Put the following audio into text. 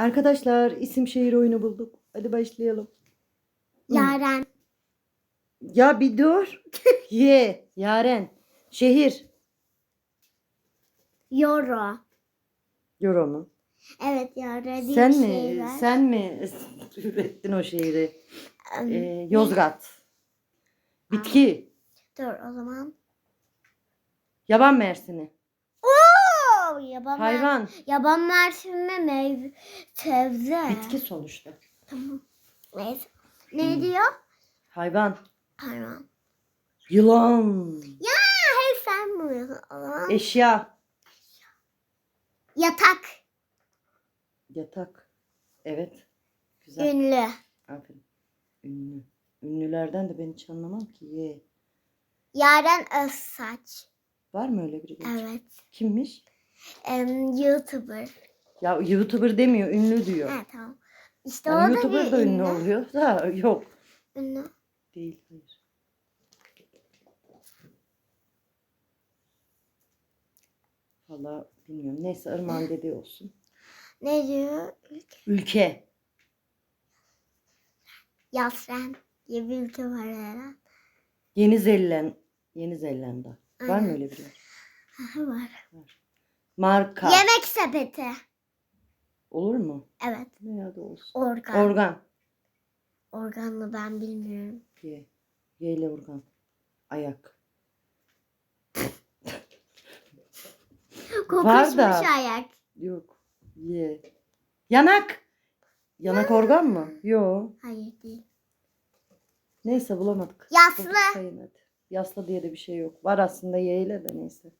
Arkadaşlar isim şehir oyunu bulduk. Hadi başlayalım. Hı. Yaren. Ya bir dur. Ye. Yaren. Şehir. Yoro. Euro mu? Evet Yoro diye Sen bir mi? şey var. Sen mi ürettin o şehri? Ee, Yozgat. Bitki. Dur o zaman. Yaban mersini. Oo, yaban mer- Hayvan. Yaban mersini meyve sebze. Bitki sonuçta. Tamam. Neyse. Ne diyor? Hayvan. Hayvan. Yılan. Ya hep sen buluyorsun o zaman. Eşya. Yatak. Yatak. Evet. Güzel. Ünlü. Aferin. Ünlü. Ünlülerden de ben hiç anlamam ki. Ye. Yaren Özsaç. Var mı öyle biri? Evet. Kimmiş? Em, YouTuber. Ya YouTuber demiyor, ünlü diyor. Ha tamam. İşte Yani o da YouTuber bir da ünlü ünlü. oluyor da yok. Ünlü. Değil, hayır. Valla bilmiyorum. Neyse Irmak'ın dediği olsun. Ne diyor? Ülke. Yasren diye bir ülke var herhalde. Yeni Zelanda. Yeni Zelanda. Var mı öyle biri? Aha, var. Marka. Yemek sepeti. Olur mu? Evet. Ne ya da olsun. Organ. Organ. Organlı ben bilmiyorum. Y. Y ile organ. Ayak. Kokuşmuş da. ayak. Yok. Y. Yanak. Yanak organ mı? Yok. Hayır değil. Neyse bulamadık. Yaslı. Sayın hadi. Yaslı diye de bir şey yok. Var aslında Y ile de neyse.